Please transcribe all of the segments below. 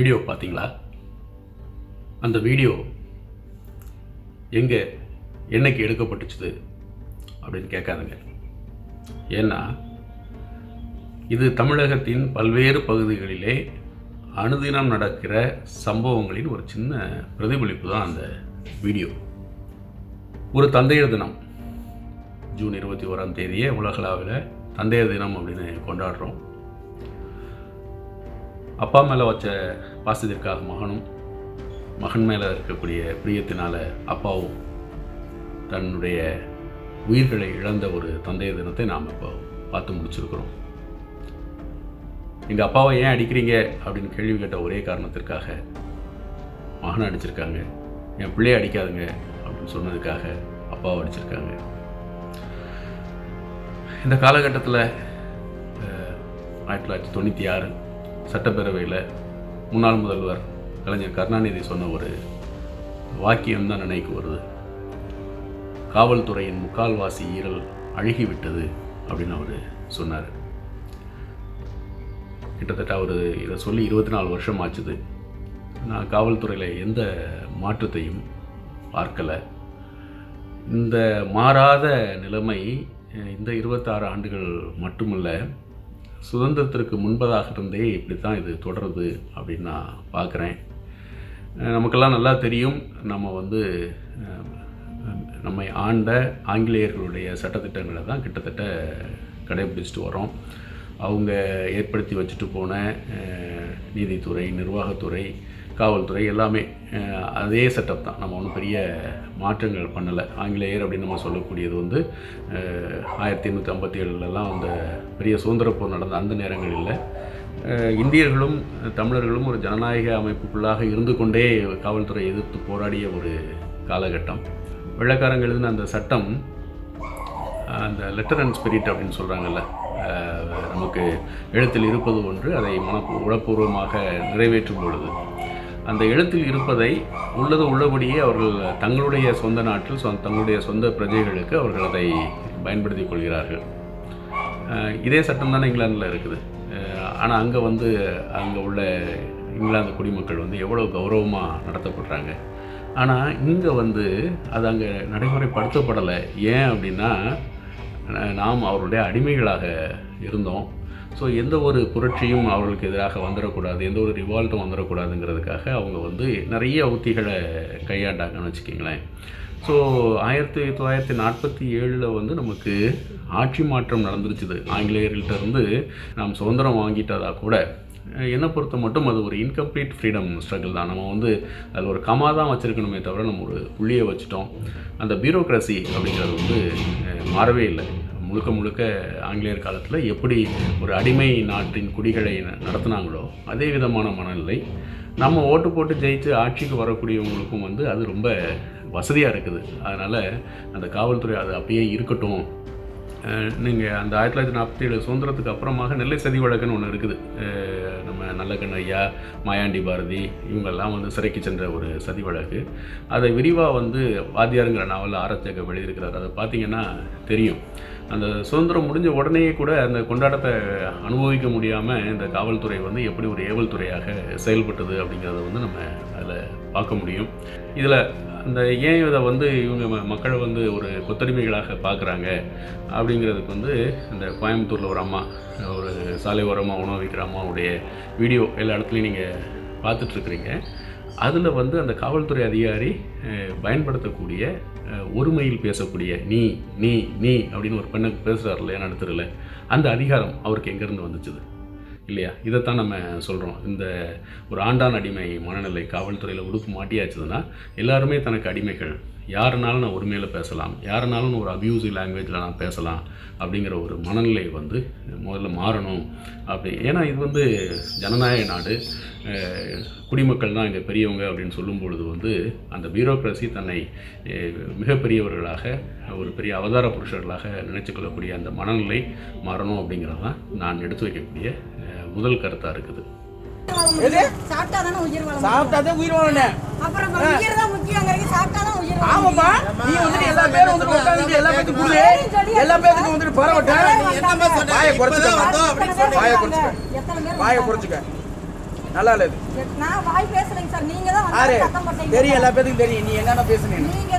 Video பார்த்தீங்களா? அந்த video எங்கே என்னைக்கு எடுக்கப்பட்டுச்சுது அப்படின்னு கேட்காதுங்க. ஏன்னா இது தமிழகத்தின் பல்வேறு பகுதிகளிலே அனுதினம் நடக்கிற சம்பவங்களின் ஒரு சின்ன பிரதிபலிப்பு தான் அந்த வீடியோ. ஒரு தந்தையர் தினம் ஜூன் இருபத்தி ஓராம் தேதியே உலகளாவில் தந்தையர் தினம் அப்படின்னு கொண்டாடுறோம். அப்பா மேலே வச்ச பாசத்திற்காக மகனும் மகன் மேலே இருக்கக்கூடிய பிரியத்தினால் அப்பாவும் தன்னுடைய உயிர்களை இழந்த ஒரு தந்தைய தினத்தை நாம் இப்போ பார்த்து முடிச்சிருக்கிறோம். எங்கள் அப்பாவை ஏன் அடிக்கிறீங்க அப்படின்னு கேள்வி கேட்ட ஒரே காரணத்திற்காக மகனை அடிச்சிருக்காங்க. என் பிள்ளையை அடிக்காதுங்க அப்படின்னு சொன்னதுக்காக அப்பாவை அடிச்சிருக்காங்க. இந்த காலகட்டத்தில் ஆயிரத்தி தொள்ளாயிரத்தி தொண்ணூற்றி ஆறு சட்டப்பேரவையில் முன்னாள் முதல்வர் கலைஞர் கருணாநிதி சொன்ன ஒரு வாக்கியம் தான் நினைக்கு வருது. காவல்துறையின் முக்கால்வாசி ஈரல் அழுகிவிட்டது அப்படின்னு அவர் சொன்னார். கிட்டத்தட்ட அவர் இதை சொல்லி இருபத்தி நாலு வருஷம் ஆச்சுது. நான் காவல்துறையில் எந்த மாற்றத்தையும் பார்க்கலை. இந்த மாறாத நிலைமை இந்த இருபத்தாறு ஆண்டுகள் மட்டுமல்ல சுதந்திரத்திற்கு முன்பதாக இருந்தே இப்படி தான் இது தொடருது அப்படின்னு நான் பார்க்குறேன். நமக்கெல்லாம் நல்லா தெரியும். நம்ம வந்து நம்மை ஆண்ட ஆங்கிலேயர்களுடைய சட்டத்திட்டங்களை தான் கிட்டத்தட்ட கடைபிடிச்சிட்டு வரோம் அவங்க ஏற்படுத்தி வச்சுட்டு போன நீதித்துறை நிர்வாகத்துறை காவல்துறை எல்லாமே அதே செட்டப் தான். நம்ம ஒன்றும் பெரிய மாற்றங்கள் பண்ணலை. ஆங்கிலேயர் அப்படின்னு நம்ம சொல்லக்கூடியது வந்து ஆயிரத்தி எண்ணூற்றி ஐம்பத்தி ஏழுலலாம் அந்த பெரிய சுதந்திர போர் நடந்த அந்த நேரங்களில் இந்தியர்களும் தமிழர்களும் ஒரு ஜனநாயக அமைப்புக்குள்ளாக இருந்து கொண்டே காவல்துறை எதிர்த்து போராடிய ஒரு காலகட்டம். வெள்ளைக்காரங்க எழுதின அந்த சட்டம் அந்த லெட்டர் அண்ட் ஸ்பிரிட் அப்படின்னு சொல்கிறாங்கல்ல நமக்கு எழுத்தில் இருப்பது ஒன்று அதை மன உளப்பூர்வமாக நிறைவேற்றும் பொழுது. அந்த எழுத்தில் இருப்பதை உள்ளது உள்ளபடியே அவர்கள் தங்களுடைய சொந்த நாட்டில் சொந்த தங்களுடைய சொந்த பிரஜைகளுக்கு அவர்கள் அதை பயன்படுத்திக் கொள்கிறார்கள். இதே சட்டம் தானே இங்கிலாந்தில் இருக்குது. ஆனால் அங்கே வந்து அங்கே உள்ள இங்கிலாந்து குடிமக்கள் வந்து எவ்வளோ கௌரவமாக நடத்தப்படுறாங்க. ஆனால் இங்கே வந்து அது அங்கே நடைமுறைப்படுத்தப்படலை. ஏன் அப்படின்னா நாம் அவருடைய அடிமைகளாக இருந்தோம். ஸோ எந்த ஒரு புரட்சியும் அவர்களுக்கு எதிராக வந்துடக்கூடாது எந்த ஒரு ரிவால்ட்டும் வந்துடக்கூடாதுங்கிறதுக்காக அவங்க வந்து நிறைய உத்திகளை கையாண்டாங்கன்னு வச்சுக்கிங்களேன். ஸோ ஆயிரத்தி தொள்ளாயிரத்தி நாற்பத்தி ஏழில் வந்து நமக்கு ஆட்சி மாற்றம் நடந்துருச்சுது. ஆங்கிலேயர்கள்ட்ட இருந்து நாம் சுதந்திரம் வாங்கிட்டதாக கூட என்னை பொறுத்த மட்டும் அது ஒரு இன்கம்ப்ளீட் ஃப்ரீடம் ஸ்ட்ரகிள் தான். நம்ம வந்து அதில் ஒரு கமா தான் வச்சுருக்கணுமே தவிர நம்ம ஒரு புள்ளியை வச்சுட்டோம். அந்த பியூரோக்ரஸி அப்படிங்கிறது வந்து மாறவே இல்லை. முழுக்க முழுக்க ஆங்கிலேயர் காலத்தில் எப்படி ஒரு அடிமை நாட்டின் குடிகளை நடத்தினாங்களோ அதே விதமான மனநிலை. நம்ம ஓட்டு போட்டு ஜெயித்து ஆட்சிக்கு வரக்கூடியவங்களுக்கும் வந்து அது ரொம்ப வசதியாக இருக்குது. அதனால் அந்த காவல்துறை அது அப்படியே இருக்கட்டும். நீங்கள் அந்த ஆயிரத்தி தொள்ளாயிரத்தி நாற்பத்தி ஏழு சுதந்திரத்துக்கு அப்புறமாக நெல்லை சதி வழக்குன்னு ஒன்று இருக்குது. நம்ம நல்லக்கண்ண ஐயா மாயாண்டி பாரதி இவங்கெல்லாம் வந்து சிறைக்கு சென்ற ஒரு சதி வழக்கு. அதை விரிவாக வந்து வாத்தியாருங்கிற நாவலில் ஆரத்தேக்க வெளியிருக்கிறார் அதை பார்த்தீங்கன்னா தெரியும். அந்த சுதந்திரம் முடிஞ்ச உடனே கூட அந்த கொண்டாட்டத்தை அனுபவிக்க முடியாமல் இந்த காவல்துறை வந்து எப்படி ஒரு ஏவல் துறையாக செயல்பட்டது அப்படிங்கிறத வந்து நம்ம அதில் பார்க்க முடியும். இதில் அந்த ஏன் இதை வந்து இவங்க மக்களை வந்து ஒரு கொத்தடிமைகளாக பார்க்குறாங்க அப்படிங்கிறதுக்கு வந்து இந்த கோயம்புத்தூரில் ஒரு அம்மா ஒரு சாலை ஓரமாக உணவு வைக்கிற அம்மாவுடைய வீடியோ எல்லா இடத்துலையும் நீங்கள் பார்த்துட்ருக்குறீங்க அதில் வந்து அந்த காவல்துறை அதிகாரி பயன்படுத்தக்கூடிய ஒருமையில் பேசக்கூடிய நீ நீ நீ அப்படின்னு ஒரு பெண்ணுக்கு பேசுகிறார் இல்லையா நடத்துறல அந்த அதிகாரம் அவருக்கு எங்கேருந்து வந்துச்சுது இல்லையா? இதைத்தான் நம்ம சொல்கிறோம் இந்த ஒரு ஆண்டான் அடிமை மனநிலை காவல்துறையில் உடுப்பு மாட்டியாச்சுதுன்னா எல்லாருமே தனக்கு அடிமைகள். யாருனாலும் நான் உரிமையில் பேசலாம் யாருனாலும் ஒரு அப்யூசிவ் லாங்குவேஜில் நான் பேசலாம் அப்படிங்கிற ஒரு மனநிலை வந்து முதல்ல மாறணும். அப்படி ஏன்னா இது வந்து ஜனநாயக நாடு. குடிமக்கள் தான் இங்கே பெரியவங்க அப்படின்னு சொல்லும் பொழுது வந்து அந்த பியூரோக்ரஸி தன்னை மிகப்பெரியவர்களாக ஒரு பெரிய அவதார புருஷர்களாக நினச்சிக்கொள்ளக்கூடிய அந்த மனநிலை மாறணும் அப்படிங்கிறது தான் நான் எடுத்து வைக்கக்கூடிய முதல் கருத்தாக இருக்குது. சாப்பிட்டாதானே உயிர் வாழ முடியும். சாப்பிட்டாதான் உயிர் வாழணும். அப்புறம் இப்ப உயிர் தான் முக்கியங்கிறீங்க, சாப்பிட்டாதான் உயிர் வாழ ஆமாப்பா. நீ வந்துட்டு எல்லா பேரும் உட்காந்துட்டு எல்லா பேத்துக்கும் கொடுத்து எல்லா பேத்துக்கும் வந்துட்டு பரவட்ட முடியும். வாயை குறைச்சுக்க. எத்தனை பேர் வாயை? குறைச்சுக்க. எத்தனை பேர் வாயை வந்தாங்க? குறைச்சுக்க. நல்லா இல்ல இது நான் வாய் பேசுறேங்க சார். நீங்க தான் வந்து சத்தம் போட்டீங்க. தெரியும் எல்லா பேத்துக்கும் தெரியும். நீ என்னென்ன பேசுனேன்னு. நீங்க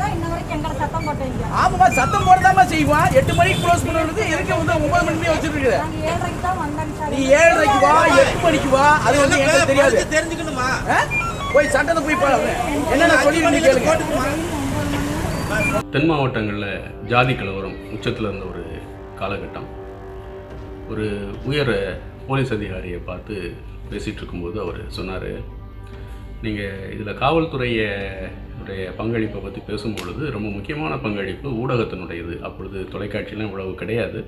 ஆமாம்மா சத்தம் போடதாம்மா செய்வான் எட்டு மணிக்கு க்ளோஸ் பண்ணுறது எதுக்கு வந்து ஒன்பது மணிக்கு வச்சுருக்குது நீ ஏழரைக்கு வா எட்டு மணிக்கு வா. அது வந்து எனக்கு தெரியாது. தெரிஞ்சுக்கணுமா? போய் சட்டத்தை போய் பாரு என்னென்ன சொல்லி கேளுங்க தென் மாவட்டங்களில் ஜாதி கலவரம் உச்சத்தில் இருந்த ஒரு காலகட்டம். ஒரு உயர் போலீஸ் அதிகாரியை பார்த்து பேசிகிட்டு இருக்கும்போது அவர் சொன்னார் நீங்கள் இதில் காவல்துறைய உடைய பங்களிப்பை பற்றி பேசும்பொழுது ரொம்ப முக்கியமான பங்களிப்பு ஊடகத்தினுடையது. அப்பொழுது தொலைக்காட்சியெலாம் இவ்வளவு கிடையாது.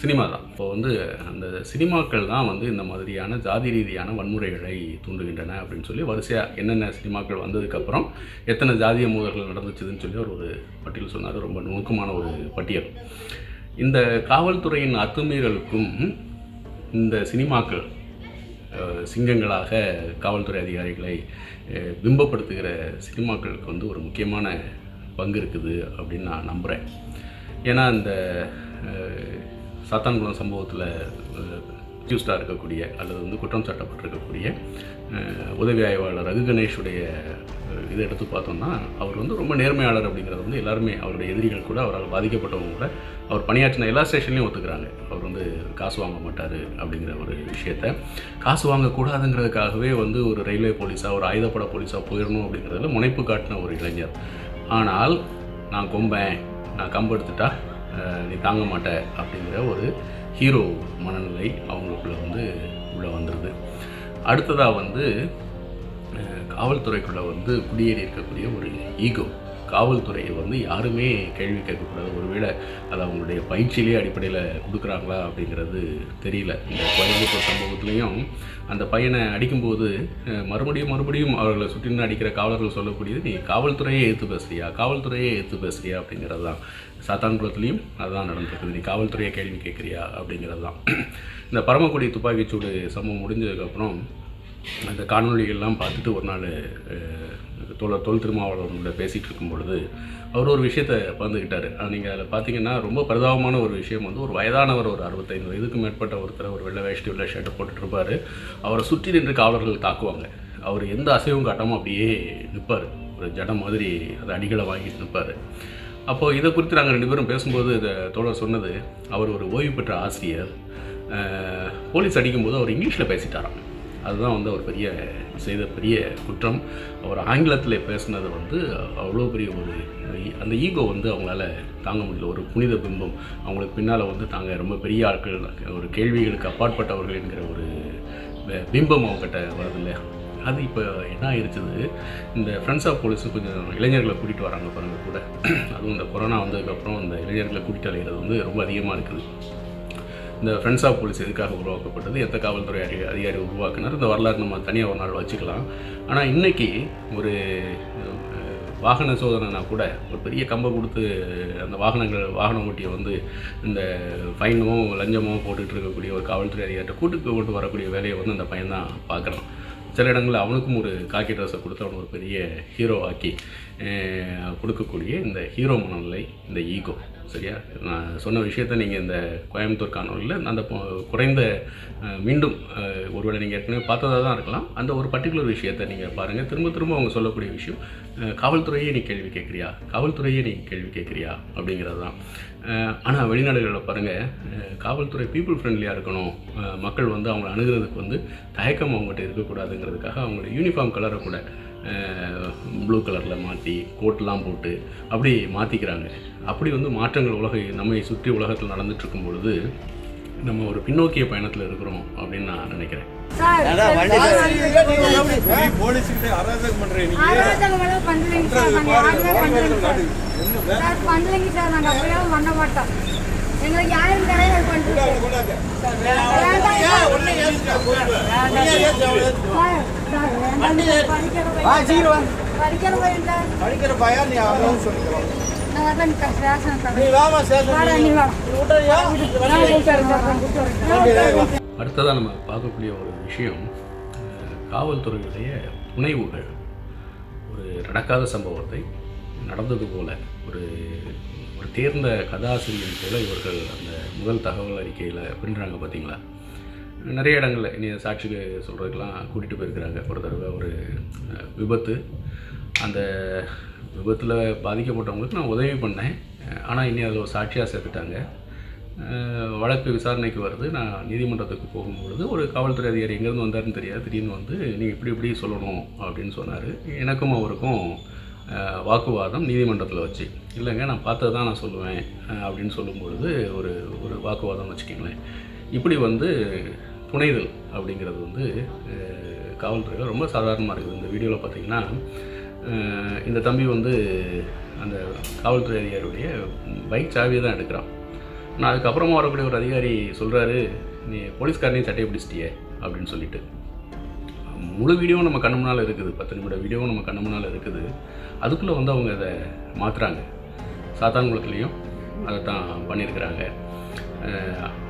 சினிமா தான். இப்போ வந்து அந்த சினிமாக்கள் தான் வந்து இந்த மாதிரியான ஜாதி ரீதியான வன்முறைகளை தூண்டுகின்றன அப்படின்னு சொல்லி வரிசையாக என்னென்ன சினிமாக்கள் வந்ததுக்கப்புறம் எத்தனை ஜாதிய மோதல்கள் நடந்துச்சுதுன்னு சொல்லி அவர் ஒரு பட்டியல் சொன்னார். ரொம்ப நுணுக்கமான ஒரு பட்டியல். இந்த காவல்துறையின் அத்துமீறலுக்கும் இந்த சினிமாக்கள் சிங்கங்களாக காவல்துறை அதிகாரிகளை பிம்பப்படுத்துகிற சினிமாக்களுக்கு வந்து ஒரு முக்கியமான பங்கு இருக்குது அப்படின்னு நான் நம்புகிறேன் ஏன்னா இந்த சாத்தான்குளம் சம்பவத்தில் அக்யூஸ்டாக இருக்கக்கூடிய அல்லது வந்து குற்றம் சாட்டப்பட்டிருக்கக்கூடிய உதவி ஆய்வாளர் ரகு கணேஷுடைய இதை எடுத்து பார்த்தோம்னா அவர் வந்து ரொம்ப நேர்மையாளர் அப்படிங்கிறது வந்து எல்லாருமே அவருடைய எதிரிகள் கூட அவரால் பாதிக்கப்பட்டவங்க கூட அவர் பணியாற்றின எல்லா ஸ்டேஷன்லையும் ஒத்துக்கிறாங்க. அவர் வந்து காசு வாங்க மாட்டார் அப்படிங்கிற ஒரு விஷயத்த. காசு வாங்கக்கூடாதுங்கிறதுக்காகவே வந்து ஒரு ரயில்வே போலீஸாக ஒரு ஆயுதப்பட போலீஸாக போயிடணும் அப்படிங்கிறதுல முனைப்பு காட்டின ஒரு இளைஞர். ஆனால் நான் கொம்பேன் நான் கம்பு எடுத்துட்டா நீ தாங்க மாட்ட அப்படிங்கிற ஒரு ஹீரோ மனநிலை அவங்களுக்குள்ள வந்து உள்ளே வந்துடுது அடுத்ததாக வந்து காவல்துறைக்குள்ளே வந்து குடியேறி இருக்கக்கூடிய ஒரு ஈகோ. காவல்துறையை வந்து யாருமே கேள்வி கேட்கக்கூடாது. ஒருவேளை அது அவங்களுடைய பயிற்சியிலே அடிப்படையில் கொடுக்குறாங்களா அப்படிங்கிறது தெரியல. இந்த கோயம்புத்தூர் சம்பவத்துலேயும் அந்த பையனை அடிக்கும்போது மறுபடியும் மறுபடியும் அவர்களை சுற்றி அடிக்கிற காவலர்கள் சொல்லக்கூடியது நீ காவல்துறையே ஏற்று பேசுறியா? காவல்துறையே ஏற்று பேசுறியா? அப்படிங்கிறது தான். சாத்தான்குளத்துலேயும் அதுதான் நடந்திருக்குது. நீ காவல்துறையை கேள்வி கேட்குறியா? அப்படிங்கிறது தான். இந்த பரமக்குடி துப்பாக்கிச்சூடு சம்பவம் முடிஞ்சதுக்கப்புறம் அந்த காணொலிகள்லாம் பார்த்துட்டு ஒரு நாள் அஹ், தோழர் தொல் திருமாவளவனோட பேசிகிட்டு இருக்கும் பொழுது அவர் ஒரு விஷயத்தை பகிர்ந்துக்கிட்டார் நீங்கள் அதில் பார்த்தீங்கன்னா ரொம்ப பரிதாபமான ஒரு விஷயம் வந்து ஒரு வயதானவர் ஒரு அறுபத்தைந்து வயதுக்கு மேற்பட்ட ஒருத்தர் ஒரு வெள்ளை வேஷ்டி உள்ள ஷர்ட்டை போட்டுட்டு இருப்பார். அவரை சுற்றி நின்று காவலர்கள் தாக்குவாங்க. அவர் எந்த அசைவும் காட்டாமல் அப்படியே நிற்பார் ஒரு ஜடம் மாதிரி அதை அடிகளை வாங்கிட்டு நிற்பார் அப்போது இதை குறித்து நாங்கள் ரெண்டு பேரும் பேசும்போது இதை தோழர் சொன்னது அவர் ஒரு ஓய்வு பெற்ற ஆசிரியர் போலீஸ் அடிக்கும்போது அவர் இங்கிலீஷில் பேசிட்டாராம். அதுதான் வந்து அவர் பெரிய செய்த பெரிய குற்றம். அவர் ஆங்கிலத்தில் பேசுனது வந்து அவ்வளோ பெரிய ஒரு அந்த ஈகோ வந்து அவங்களால தாங்க முடியல. ஒரு புனித பிம்பம். அவங்களுக்கு பின்னால் வந்து தாங்க ரொம்ப பெரிய ஆட்கள் ஒரு கேள்விகளுக்கு அப்பாற்பட்டவர்கள் என்கிற ஒரு பிம்பம் அவங்ககிட்ட வருது இல்லையா? அது இப்போ என்ன ஆயிடுச்சுது இந்த ஃப்ரெண்ட்ஸ் ஆஃப் போலீஸ் கொஞ்சம் இளைஞர்களை கூட்டிகிட்டு வராங்க பாருங்கள் கூட. அதுவும் இந்த கொரோனா வந்ததுக்கப்புறம் இந்த இளைஞர்களை கூட்டிகிட்டு அலைகிறது வந்து ரொம்ப அதிகமாக இருக்குது. இந்த ஃப்ரெண்ட்ஸ் ஆஃப் போலீஸ் எதுக்காக உருவாக்கப்பட்டது எந்த காவல்துறை அதிக அதிகாரி உருவாக்குனார் இந்த வரலாறு நம்ம தனியாக ஒரு நாள் வச்சுக்கலாம். ஆனால் இன்னைக்கு ஒரு வாகன சோதனைனா கூட ஒரு பெரிய கம்பை கொடுத்து அந்த வாகனங்கள் வாகன ஓட்டியை வந்து இந்த ஃபைனோ லஞ்சமோ போட்டுட்டு இருக்கக்கூடிய ஒரு காவல்துறை அதிகாரிட்ட கூட்டுக்கு கொண்டு வரக்கூடிய வேலையை வந்து அந்த பையன் தான் பார்க்குறான். சில இடங்களில் அவனுக்கும் ஒரு காக்கி ட்ரெஸ்ஸை கொடுத்து அவனை ஒரு பெரிய ஹீரோ ஆக்கி கொடுக்கக்கூடிய இந்த ஹீரோ மனநிலை இந்த ஈகோ சரியா? நான் சொன்ன விஷயத்த நீங்கள் இந்த கோயம்புத்தூர் காணொலியில் அந்த குறைந்த மீண்டும் ஒருவேளை நீங்கள் ஏற்கனவே பார்த்ததாக தான் இருக்கலாம். அந்த ஒரு பர்டிகுலர் விஷயத்தை நீங்கள் பாருங்கள் திரும்ப திரும்ப அவங்க சொல்லக்கூடிய விஷயம் காவல்துறையே நீ கேள்வி கேட்குறியா? காவல்துறையே நீ கேள்வி கேட்குறியா? அப்படிங்கிறது தான். ஆனால் வெளிநாடுகளில் பாருங்கள் காவல்துறை பீப்புள் ஃப்ரெண்ட்லியாக இருக்கணும். மக்கள் வந்து அவங்களை அணுகிறதுக்கு வந்து தயக்கம் அவங்ககிட்ட இருக்கக்கூடாதுங்கிறதுக்காக அவங்களோட யூனிஃபார்ம் கலரை கூட ப்ளூ கலரில் மாற்றி கோட்லாம் போட்டு அப்படி மாற்றிக்கிறாங்க அப்படி வந்து மாற்றங்கள் உலகை நம்மை சுற்றி உலகத்தில் நடந்துட்டு இருக்கும் பொழுது நம்ம ஒரு பின்னோக்கிய பயணத்தில் இருக்கிறோம் அப்படின்னு நான் நினைக்கிறேன். பண்ணலைங்க சார் நாங்கள் பண்ணலைங்க சார் அப்படியே பண்ண மாட்டோம் எங்களுக்கு யாரும் கிடையாது பண்ணுறது படிக்கிற ஆ நீ வா அடுத்ததாக நம்ம பார்க்கக்கூடிய ஒரு விஷயம் காவல்துறையுடைய புனைவுகள் ஒரு நடக்காத சம்பவத்தை நடந்தது போல் ஒரு ஒரு தேர்ந்த கதாசிரியன் போல இவர்கள் அந்த முதல் தகவல் அறிக்கையில் பின்னுறாங்க பார்த்தீங்களா நிறைய இடங்களில் இனி சாட்சிக்கு சொல்கிறதுக்கெலாம் கூட்டிகிட்டு போயிருக்கிறாங்க. ஒரு தடவை ஒரு விபத்து. அந்த விபத்தில் பாதிக்கப்பட்டவங்களுக்கு நான் உதவி பண்ணேன். ஆனால் இனி அதில் ஒரு சாட்சியாக சேர்த்துட்டாங்க. வழக்கு விசாரணைக்கு வருது. நான் நீதிமன்றத்துக்கு போகும்பொழுது ஒரு காவல்துறை அதிகாரி எங்கேருந்து வந்தாருன்னு தெரியாது. திடீர்னு வந்து நீங்கள் இப்படி இப்படி சொல்லணும் அப்படின்னு சொன்னார். எனக்கும் அவருக்கும் வாக்குவாதம் நீதிமன்றத்தில் வச்சு. இல்லைங்க நான் பார்த்தது தான் நான் சொல்லுவேன் அப்படின்னு சொல்லும்பொழுது ஒரு ஒரு வாக்குவாதம் வச்சுக்கிங்களேன். இப்படி வந்து துணைதல் அப்படிங்கிறது வந்து காவல்துறையில் ரொம்ப சாதாரணமாக இருக்குது. இந்த வீடியோவில் பார்த்திங்கன்னா இந்த தம்பி வந்து அந்த காவல்துறை அதிகாரியுடைய பைக் சாவியை தான் எடுக்கிறான். நான் அதுக்கப்புறமா வரக்கூடிய ஒரு அதிகாரி சொல்கிறாரு நீ போலீஸ்காரனையும் சட்டையை பிடிச்சிட்டியே அப்படின்னு சொல்லிட்டு. முழு வீடியோவும் நம்ம கண்ணு முன்னால் இருக்குது. பத்து நிமிட வீடியோவும் நம்ம கண்ணு முன்னால் இருக்குது. அதுக்குள்ளே வந்து அவங்க அதை மாற்றுறாங்க சாத்தான்குளத்துலேயும் அதை தான் பண்ணியிருக்கிறாங்க.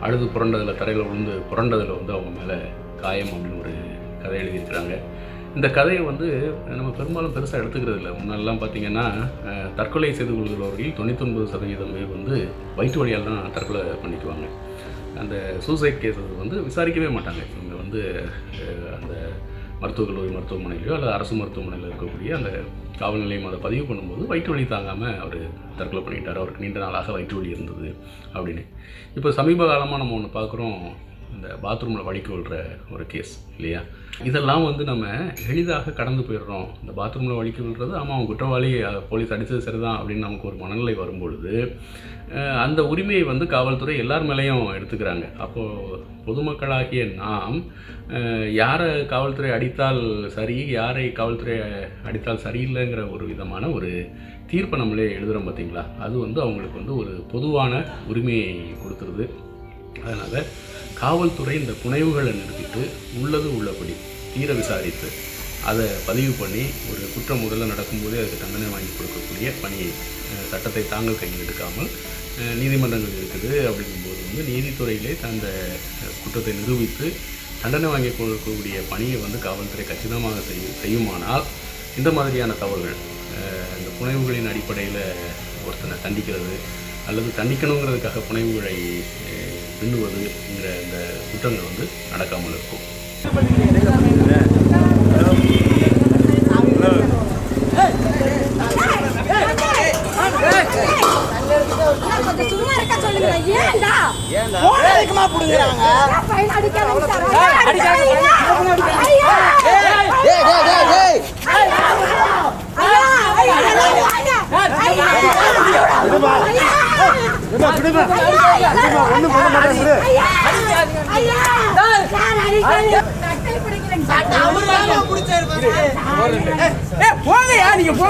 அழுது புரண்டதில் தரையில் விழுந்து புரண்டதில் வந்து அவங்க மேலே காயம் அப்படின்னு ஒரு கதை எழுதியிருக்கிறாங்க. இந்த கதையை வந்து நம்ம பெரும்பாலும் பெருசாக எடுத்துக்கிறது இல்லை முன்னாடிலாம் பார்த்தீங்கன்னா தற்கொலை செய்து கொள்கிறவர்களில் தொண்ணூத்தொன்பது சதவீதம் பேர் வந்து வயிற்று வழியால் தான் தற்கொலை பண்ணிக்குவாங்க. அந்த சூசைட் கேஸஸ் வந்து விசாரிக்கவே மாட்டாங்க. இவங்க வந்து அந்த மருத்துவக் கல்லூரி மருத்துவமனையிலையோ அல்லது அரசு மருத்துவமனையில் இருக்கக்கூடிய அந்த காவல் நிலையம் அதை பதிவு பண்ணும்போது வயிற்று வலி தாங்காமல் அவர் தற்கொலை பண்ணிட்டார். அவருக்கு நீண்ட நாளாக வயிற்று வலி இருந்தது அப்படின்னு. இப்போ சமீப காலமாக நம்ம ஒன்று பார்க்குறோம் இந்த பாத்ரூமில் வலிக்கு விழுற ஒரு கேஸ் இல்லையா? இதெல்லாம் வந்து நம்ம எளிதாக கடந்து போயிடுறோம். இந்த பாத்ரூமில் வலிக்கு விழுறது ஆமாம் அவன் குற்றவாளி போலீஸ் அடித்தது சரிதான் அப்படின்னு நமக்கு ஒரு மனநிலை வரும்பொழுது அந்த உரிமையை வந்து காவல்துறை எல்லார் மேலேயும் எடுத்துக்கிறாங்க. அப்போது பொதுமக்களாகிய நாம் யாரை காவல்துறை அடித்தால் சரி யாரை காவல்துறை அடித்தால் சரியில்லைங்கிற ஒரு விதமான ஒரு தீர்ப்பை நம்மளே எழுதுகிறோம் பார்த்தீங்களா? அது வந்து அவங்களுக்கு வந்து ஒரு பொதுவான உரிமையை கொடுத்துருது. அதனால் காவல்துறை இந்த புனைவுகளை நிறுத்திட்டு உள்ளது உள்ளபடி தீர விசாரித்து அதை பதிவு பண்ணி ஒரு குற்றம் முதல்ல நடக்கும்போதே அதுக்கு தண்டனை வாங்கி கொடுக்கக்கூடிய பணியை சட்டத்தை தாங்கள் கையில் எடுக்காமல் நீதிமன்றங்கள் இருக்குது அப்படிங்கும்போது வந்து நீதித்துறையிலே அந்த குற்றத்தை நிரூபித்து தண்டனை வாங்கி கொடுக்கக்கூடிய பணியை வந்து காவல்துறை கச்சிதமாக செய்யும் செய்யுமானால் இந்த மாதிரியான தவறுகள் இந்த புனைவுகளின் அடிப்படையில் ஒருத்தனை தண்டிக்கிறது அல்லது தண்டிக்கணுங்கிறதுக்காக புனைவுகளை பின்னுவதுங்கிற இந்த குற்றங்கள் வந்து நடக்காமல் இருக்கும் கொஞ்சம் சும்மா இருக்க சொல்லுங்க ஏன்டா போன எதுக்குமா புடுங்குறாங்க ஏன் பையன் அடிக்காதீங்க சார் ஏன் அடிக்காதீங்க ஐயா டேய் டேய் டேய் டேய் ஐயா ஐயா ஐயா ஐயா ஏய் போங்கயா நீங்க போங்கயா வாங்க இந்த பக்கம் நீங்க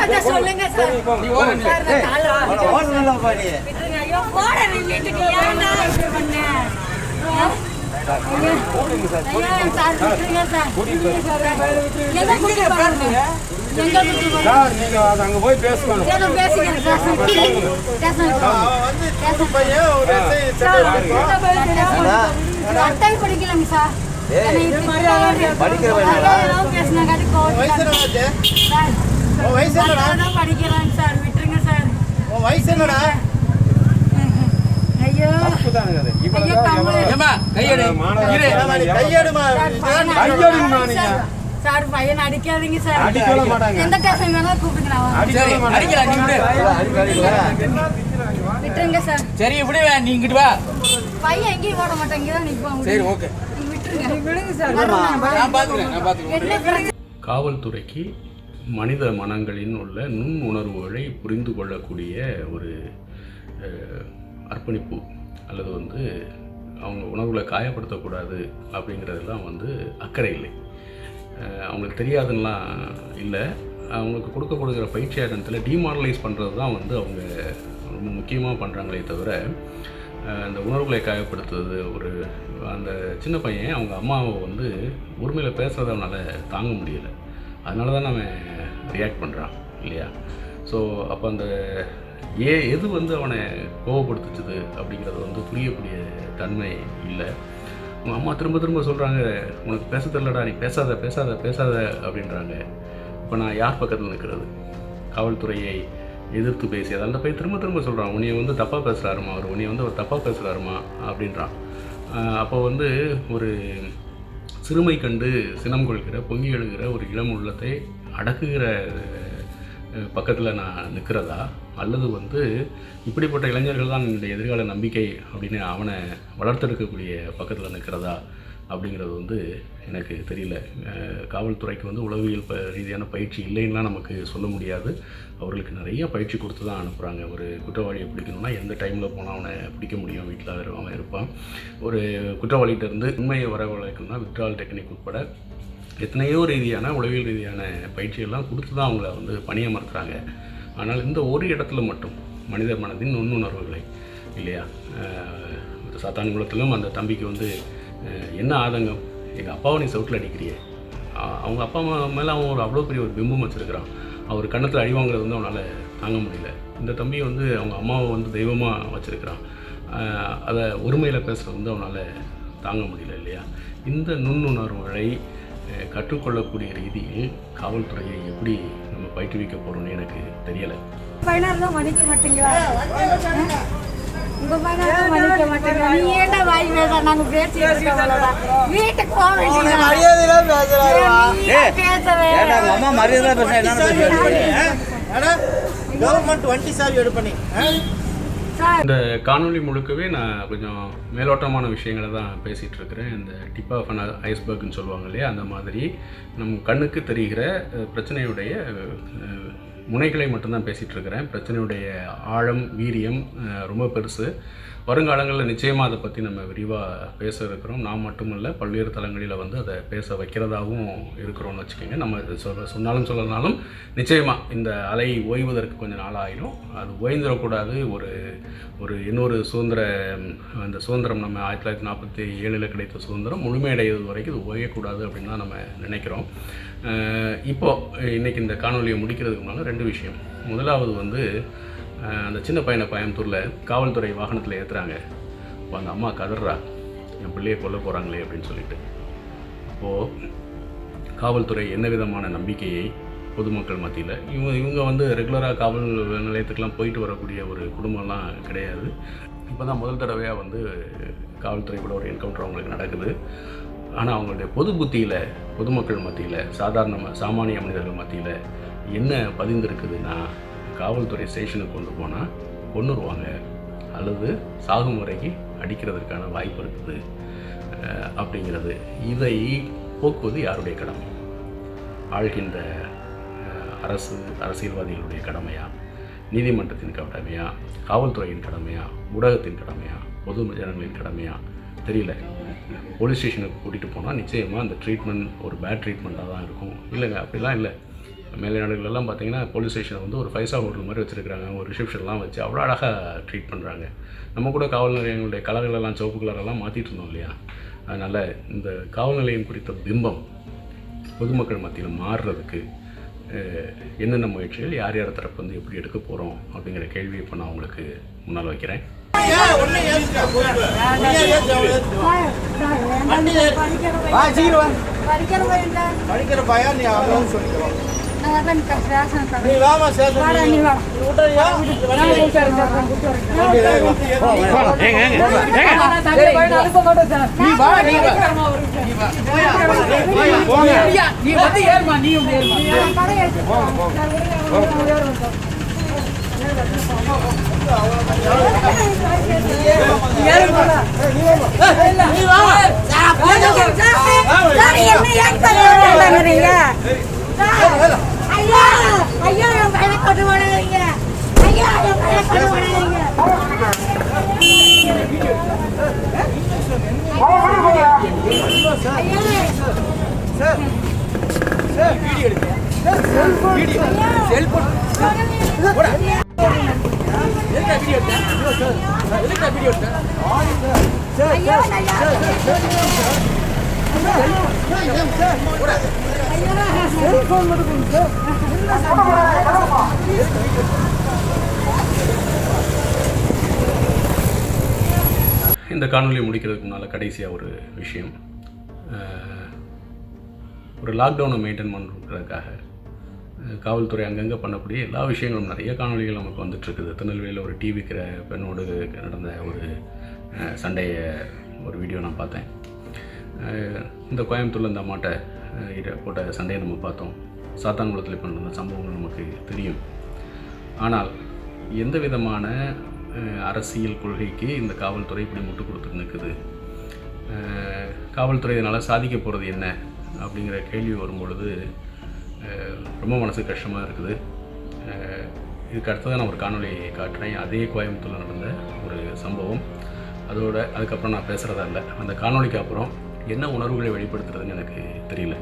ஓடுங்க சொல்லுங்க சார். நீ சார், நான் காலைல விட்டுருங்க. ஐயோ, போடா வீட்டுக்கு. ஏன்டா இப்படி பண்ண? அங்க போய் பேசணும் படிக்கலங்க சார். படிக்கிற உன் வயசு என்னடா? நான் படிக்கிறேன் சார். விட்டுருங்க சார். உன் வயசு என்னடா? ஐயோ. நீ சார், பையனை அடிக்காதீங்க சார். அடிக்கவே மாட்டாங்க. எந்த ஸ்டேஷன் வேணாலும் கூப்பிடுங்க நான் அடிக்கலாம் நீ விடு. விட்டுருங்க சார். சரி விடு நீ இங்கிட்டு வா. பையன் எங்கேயும் ஓட மாட்டாங்க இங்கதான் நிப்பான். சரி ஓகே. நீங்க விட்டுருங்க. விடுங்க சார். நான் பாத்துக்கிறேன் நான் பாத்துக்கிறேன். என்ன பிரச்சனை? காவல்துறைக்கு மனித மனங்களின் உள்ள நுண் உணர்வுகளை புரிந்து கொள்ளக்கூடிய ஒரு அர்ப்பணிப்பு அல்லது வந்து அவங்க உணர்வுகளை காயப்படுத்தக்கூடாது அப்படிங்கிறதெல்லாம் வந்து அக்கறை இல்லை. அவங்களுக்கு தெரியாதுன்னெலாம் இல்லை. அவங்களுக்கு கொடுக்கப்படுகிற பயிற்சி நேரத்தில் டிமாரலைஸ் பண்ணுறது தான் வந்து அவங்க ரொம்ப முக்கியமாக பண்ணுறாங்களே தவிர அந்த உணர்வுகளை காயப்படுத்துவது ஒரு அந்த சின்ன பையன் அவங்க அம்மாவை வந்து உரிமையில் பேசுகிறத அவனால் தாங்க முடியலை. அதனால தான் அவன் ரியாக்ட் பண்ணுறான் இல்லையா? ஸோ அப்போ அந்த ஏ எது வந்து அவனை கோவப்படுத்துச்சுது அப்படிங்கிறது வந்து புரியக்கூடிய தன்மை இல்லை. உங்கள் அம்மா திரும்ப திரும்ப சொல்கிறாங்க உனக்கு பேச தெரிலடா நீ பேசாத பேசாத பேசாத அப்படின்றாங்க. இப்போ நான் யார் பக்கத்தில் நிற்கிறது காவல்துறையை எதிர்த்து பேசி அந்த பையன் திரும்ப திரும்ப சொல்கிறான் உன்னைய வந்து தப்பாக பேசுகிறாருமா அவர்? உன்னைய வந்து அவர் தப்பாக பேசுகிறாருமா அப்படின்றான். அப்போ வந்து ஒரு சிறுமை கண்டு சினம் கொள்கிற பொங்கி எழுகிற ஒரு இளம் உள்ளத்தை அடக்குகிற பக்கத்தில் நான் நிற்கிறதா அல்லது வந்து இப்படிப்பட்ட இளைஞர்கள் தான் என்னுடைய எதிர்கால நம்பிக்கை அப்படின்னு அவனை வளர்த்தெடுக்கக்கூடிய பக்கத்தில் நிற்கிறதா அப்படிங்கிறது வந்து எனக்கு தெரியல. காவல்துறைக்கு வந்து உளவியல் ப ரீதியான பயிற்சி இல்லைன்னா நமக்கு சொல்ல முடியாது. அவர்களுக்கு நிறைய பயிற்சி கொடுத்து தான் அனுப்புகிறாங்க ஒரு குற்றவாளியை பிடிக்கணும்னா எந்த டைமில் போனால் அவனை பிடிக்க முடியும்? வீட்டில் அவன் இருப்பான். ஒரு குற்றவாளிகிட்டேருந்து உண்மையை வரவழைக்கணும்னா விட்ரால் டெக்னிக் உட்பட எத்தனையோ ரீதியான உளவியல் ரீதியான பயிற்சியெல்லாம் கொடுத்து தான் அவங்கள வந்து பணியமர்த்துறாங்க. ஆனால் இந்த ஒரு இடத்துல மட்டும் மனித மனதின் நுண்ணுணர்வுகளை இல்லையா? சாத்தான் சாத்தான்குளத்திலும் அந்த தம்பிக்கு வந்து என்ன ஆதங்கம்? எங்கள் அப்பாவை நீ சவுட்டில் அடிக்கிறியே. அவங்க அப்பா அம்மா மேலே அவன் ஒரு அவ்வளோ பெரிய ஒரு பிம்பம் வச்சுருக்கிறான். அவர் கன்னத்தில் அடி வாங்குறது வந்து அவனால் தாங்க முடியல. இந்த தம்பி வந்து அவங்க அம்மாவை வந்து தெய்வமாக வச்சுருக்கிறான். அதை ஒருமையில் பேசுகிறது வந்து அவனால் தாங்க முடியல இல்லையா? இந்த நுண்ணுணர்வுகளை கற்றுக்கொள்ளக்கூடிய ரீதியில் காவல்துறையை எப்படி நம்ம பயிற்றுவிக்க போகிறோம்னு எனக்கு தெரியலை. மன்னிக்க மாட்டீங்களா? அம்மா மரியாதை பேச என்ன கவர்மெண்ட் வண்டி சாவி எடுப்பண்ணி. சார். இந்த காணொளி முழுக்கவே நான் கொஞ்சம் மேலோட்டமான விஷயங்களை தான் பேசிகிட்டு இருக்கிறேன். இந்த டிப் ஆஃப் அன் ஐஸ்பர்க்னு சொல்லுவாங்க இல்லையா அந்த மாதிரி. நம் கண்ணுக்கு தெரிகிற பிரச்சனையுடைய முனைகளை மட்டும்தான் பேசிகிட்டு இருக்கிறேன். பிரச்சனையுடைய ஆழம் வீரியம் ரொம்ப பெருசு. வருங்காலங்களில் நிச்சயமாக அதை பற்றி நம்ம விரிவாக பேச இருக்கிறோம் நான் மட்டுமல்ல பல்வேறு தளங்களில் வந்து அதை பேச வைக்கிறதாகவும் இருக்கிறோம்னு வச்சுக்கோங்க. நம்ம இது சொல்ல சொன்னாலும் சொல்லனாலும் நிச்சயமாக இந்த அலை ஓய்வதற்கு கொஞ்சம் நாள் ஆயிடும் அது ஓய்ந்துடக்கூடாது. ஒரு ஒரு இன்னொரு சுதந்திர அந்த சுதந்திரம் நம்ம ஆயிரத்தி தொள்ளாயிரத்தி நாற்பத்தி ஏழில் கிடைத்த சுதந்திரம் முழுமையடைவது வரைக்கும் இது ஓயக்கூடாது அப்படின்னு தான் நம்ம நினைக்கிறோம். இப்போது இப்போ இந்த காணொலியை முடிக்கிறதுக்கு முன்னால் ரெண்டு விஷயம். முதலாவது வந்து அந்த சின்ன பையனை கோயம்புத்தூரில் காவல்துறை வாகனத்தில் ஏற்றுறாங்க இப்போ அந்த அம்மா கதறா என் பிள்ளையை கொல்ல போகிறாங்களே அப்படின்னு சொல்லிட்டு. அப்போது காவல்துறை என்ன விதமான நம்பிக்கையை பொதுமக்கள் மத்தியில் இவங்க இவங்க வந்து ரெகுலராக காவல் நிலையத்துக்கெலாம் போயிட்டு வரக்கூடிய ஒரு குடும்பம்லாம் கிடையாது. இப்போ தான் முதல் தடவையாக வந்து காவல்துறை கூட ஒரு என்கவுண்டர் அவங்களுக்கு நடக்குது. ஆனால் அவங்களுடைய பொது புத்தியில் பொதுமக்கள் மத்தியில் சாதாரண சாமானிய மனிதர்கள் மத்தியில் என்ன பதிந்திருக்குதுன்னா காவல்துறை ஸ்டேஷனுக்கு கொண்டு போனால் கொண்டுருவாங்க அல்லது சாகும் வரைக்கு அடிக்கிறதுக்கான வாய்ப்பு இருக்குது. அப்படிங்கிறது. இதை போக்குவது யாருடைய கடமை? ஆழ்கின்ற அரசு அரசியல்வாதிகளுடைய கடமையா? நீதிமன்றத்தின் கடமையா? காவல்துறையின் கடமையா? ஊடகத்தின் கடமையா? பொது ஜனங்களின் கடமையா? தெரியல. போலீஸ் ஸ்டேஷனுக்கு கூட்டிகிட்டு போனால் நிச்சயமாக அந்த ட்ரீட்மெண்ட் ஒரு பேட் ட்ரீட்மெண்ட்டாக தான் இருக்கும். இல்லைங்க அப்படிலாம் இல்லை. மேலை நாடுகளெல்லாம் பார்த்தீங்கன்னா போலீஸ் ஸ்டேஷனை வந்து ஒரு ஃபைவ் ஸ்டார் ஹோட்டல் மாதிரி வச்சுருக்காங்க ஒரு ரிசப்ஷன்லாம் வச்சு அவ்வளோ அழகாக ட்ரீட் பண்ணுறாங்க நம்ம கூட காவல் நிலையங்களுடைய கலர்களெல்லாம் சிவப்பு கலரெல்லாம் மாற்றிட்டு இருந்தோம் இல்லையா? அதனால் இந்த காவல் நிலையம் குறித்த பிம்பம் பொதுமக்கள் மத்தியில் மாறுறதுக்கு என்னென்ன முயற்சிகள் யார் யார் தரப்பு வந்து எப்படி எடுக்க போகிறோம் அப்படிங்கிற கேள்வியை இப்போ நான் உங்களுக்கு முன்னால் வைக்கிறேன். படிக்கிற பையன் வா நீ அவ்வளவு என் பையனை கொண்டு வராதீங்க. ஐயா, என் பையனை கொண்டு வராதீங்க. ஐயா, செல்போன் ஐயா. எதுக்கு வீடியோ எடுத்தேன் எதுக்கு வீடியோ எடுத்தேன் ஐயோ ஐயா இந்த காணொலியை முடிக்கிறதுக்கு முன்னால் கடைசியாக ஒரு விஷயம். ஒரு லாக்டவுனை மெயின்டைன் பண்ணுறதுக்காக காவல்துறை அங்கங்கே பண்ணக்கூடிய எல்லா விஷயங்களும் நிறைய காணொலிகள் நமக்கு வந்துட்டுருக்குது திருநெல்வேலியில் ஒரு டிவி விற்கிற பெண்ணோடு நடந்த ஒரு சண்டையை ஒரு வீடியோ நான் பார்த்தேன். இந்த கோயம்புத்தூரில் இந்த அம்மாட்ட போட்ட சண்டையை நம்ம பார்த்தோம். சாத்தான்குளத்தில் இப்போ நடந்த சம்பவங்கள் நமக்கு தெரியும். ஆனால் எந்த விதமான அரசியல் கொள்கைக்கு இந்த காவல்துறை இப்படி முட்டு கொடுத்து நிற்குது காவல்துறை இதனால் சாதிக்க போகிறது என்ன? அப்படிங்கிற கேள்வி வரும்பொழுது ரொம்ப மனசு கஷ்டமாக இருக்குது. இதுக்கு அடுத்ததான் நான் ஒரு காணொளி காட்டுறேன். அதே கோயம்புத்தூரில் நடந்த ஒரு சம்பவம். அதோட அதுக்கப்புறம் நான் பேசுகிறதா இல்லை. அந்த காணொளிக்கு அப்புறம் என்ன உணர்வுகளை வெளிப்படுத்துறதுன்னு எனக்கு தெரியல.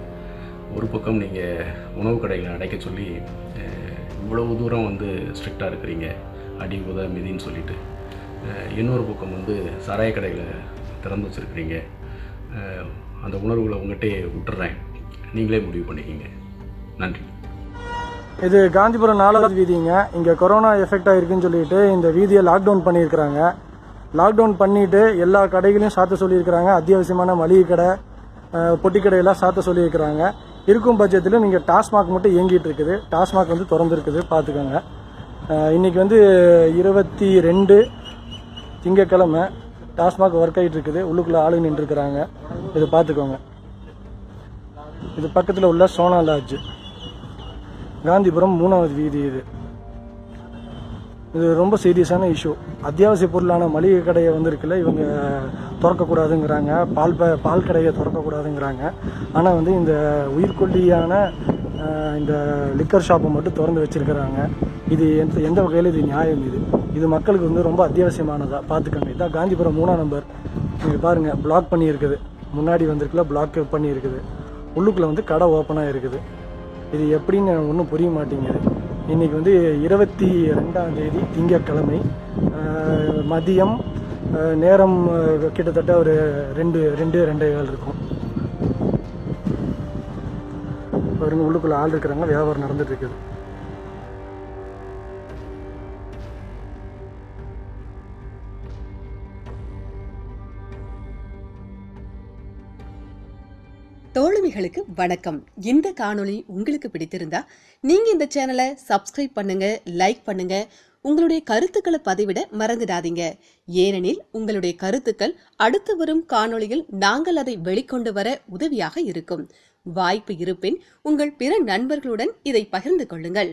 ஒரு பக்கம் நீங்கள் உணவு கடைகளை அடைக்க சொல்லி இவ்வளவு தூரம் வந்து ஸ்ட்ரிக்டாக இருக்கிறீங்க அடி உத மிதின்னு சொல்லிட்டு. இன்னொரு பக்கம் வந்து சாராய கடைகளை திறந்து வச்சுருக்கிறீங்க. அந்த உணர்வுகளை உங்கள்கிட்டயே விட்டுறேன். நீங்களே முடிவு பண்ணிக்கிங்க. நன்றி. இது காந்திபுரம் நாலாவது வீதிங்க. இங்கே கொரோனா எஃபெக்ட் ஆகிருக்குன்னு சொல்லிட்டு இந்த வீதியை லாக்டவுன் பண்ணியிருக்கிறாங்க. லாக்டவுன் பண்ணிவிட்டு எல்லா கடைகளையும் சாத்த சொல்லியிருக்கிறாங்க. அத்தியாவசியமான மளிகை கடை பொட்டி கடையெல்லாம் சாத்த சொல்லியிருக்கிறாங்க. இருக்கும் பட்சத்தில் நீங்கள் டாஸ்மாக் மட்டும் இயங்கிட்டு இருக்குது. டாஸ்மாக் வந்து திறந்துருக்குது பார்த்துக்கோங்க. இன்றைக்கி வந்து இருபத்தி ரெண்டு திங்கக்கிழமை டாஸ்மாக் ஒர்க் ஆகிட்டு இருக்குது. உள்ளுக்குள்ளே ஆளுங்க நின்றுருக்குறாங்க. இது பார்த்துக்கோங்க. இது பக்கத்தில் உள்ள சோனா லாட்ஜ். காந்திபுரம் மூணாவது வீதி இது. இது ரொம்ப சீரியஸான இஷ்யூ அத்தியாவசிய பொருளான மளிகை கடையை வந்திருக்குல்ல இவங்க திறக்கக்கூடாதுங்கிறாங்க. பால் ப பால் கடையை திறக்கக்கூடாதுங்கிறாங்க. ஆனால் வந்து இந்த உயிர்கொல்லியான இந்த லிக்கர் ஷாப்பை மட்டும் திறந்து வச்சிருக்கிறாங்க. இது எந்த எந்த வகையில் இது நியாயம் இது? இது மக்களுக்கு வந்து ரொம்ப அத்தியாவசியமானதாக பார்த்துக்கோங்க. இதான் காந்திபுரம் மூணாம் நம்பர். நீங்கள் பாருங்கள் பிளாக் பண்ணியிருக்குது. முன்னாடி வந்திருக்குல்ல பிளாக் பண்ணியிருக்குது. உள்ளுக்குள்ளே வந்து கடை ஓப்பனாக இருக்குது இது எப்படின்னு ஒன்றும் புரிய மாட்டேங்குது. இன்னைக்கு வந்து இருபத்தி ரெண்டாம் தேதி திங்கட்கிழமை. மதியம் நேரம் கிட்டத்தட்ட ஒரு ரெண்டு ரெண்டு ரெண்டே கால் இருக்கும். பாருங்க உள்ளுக்குள்ளே ஆள் இருக்கிறாங்க வியாபாரம் நடந்துட்டு இருக்குது. தோழமைகளுக்கு வணக்கம். இந்த காணொளி உங்களுக்கு பிடித்திருந்தா நீங்க இந்த சேனலை சப்ஸ்கிரைப் பண்ணுங்க லைக் பண்ணுங்க. உங்களுடைய கருத்துக்களை பதிவிட மறந்துடாதீங்க. ஏனெனில் உங்களுடைய கருத்துக்கள் அடுத்து வரும் காணொளியில் நாங்கள் அதை வெளிக்கொண்டு வர உதவியாக இருக்கும். வாய்ப்பு இருப்பின் உங்கள் பிற நண்பர்களுடன் இதை பகிர்ந்து கொள்ளுங்கள்.